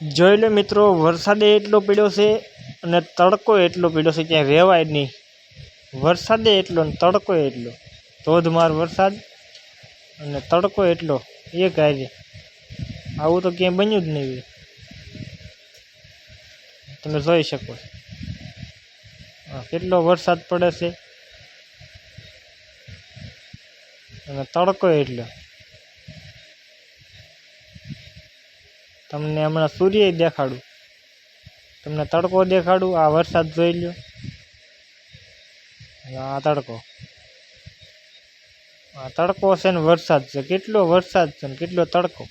જોઈ લો મિત્રો, વરસાદે એટલો પડ્યો છે અને તડકો એટલો પડ્યો છે ક્યાંય રહેવાય નહીં. વરસાદે એટલો ને તડકો એટલો. ધોધમાર વરસાદ અને તડકો એટલો એક કાંઈ આવું તો ક્યાંય બન્યું જ નહીં. તમે જોઈ શકો કેટલો વરસાદ પડે છે. અને તડકો એટલો. તમને હમણાં સૂર્ય દેખાડું. તમને તડકો દેખાડું, આ વરસાદ જોઈ લ્યો. આ તડકો. આ તડકો છે ને વરસાદ છે. કેટલો વરસાદ છે ને કેટલો તડકો.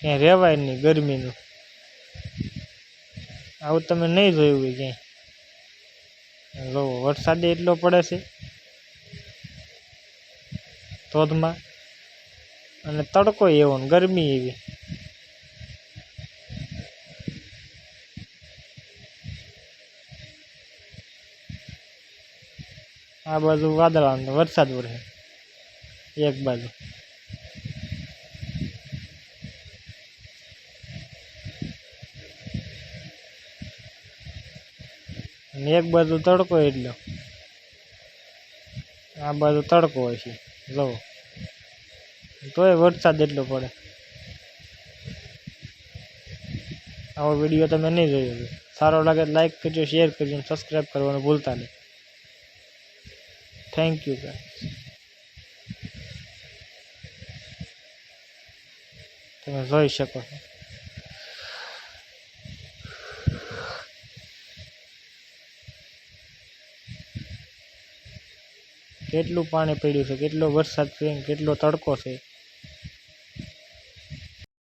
ક્યાંય રહેવાય નહીં ગરમીનું. આવું તમે નહીં જોયું હોય ક્યાંય. જો વરસાદ એટલો પડે છે. ધોધમાં. અને તડકો એવો ને ગરમી એવી. આ બાજુ વાદળા વરસાદ વરસે. એક બાજુ. અને એક બાજુ તડકો એટલો. આ બાજુ તડકો હોય છે. જવો તોય વરસાદ એટલો પડે. આવો વીડિયો તમે નહીં જોયો. સારો લાગે લાઈક કરજો શેર કરજો સબસ્ક્રાઈબ કરવાનું ભૂલતા નહીં. થેન્ક યુ ગાઈસ તમે જોઈ શકો છો. કેટલું પાણી પડ્યું છે? કેટલો વરસાદ છે? કેટલો તડકો છે?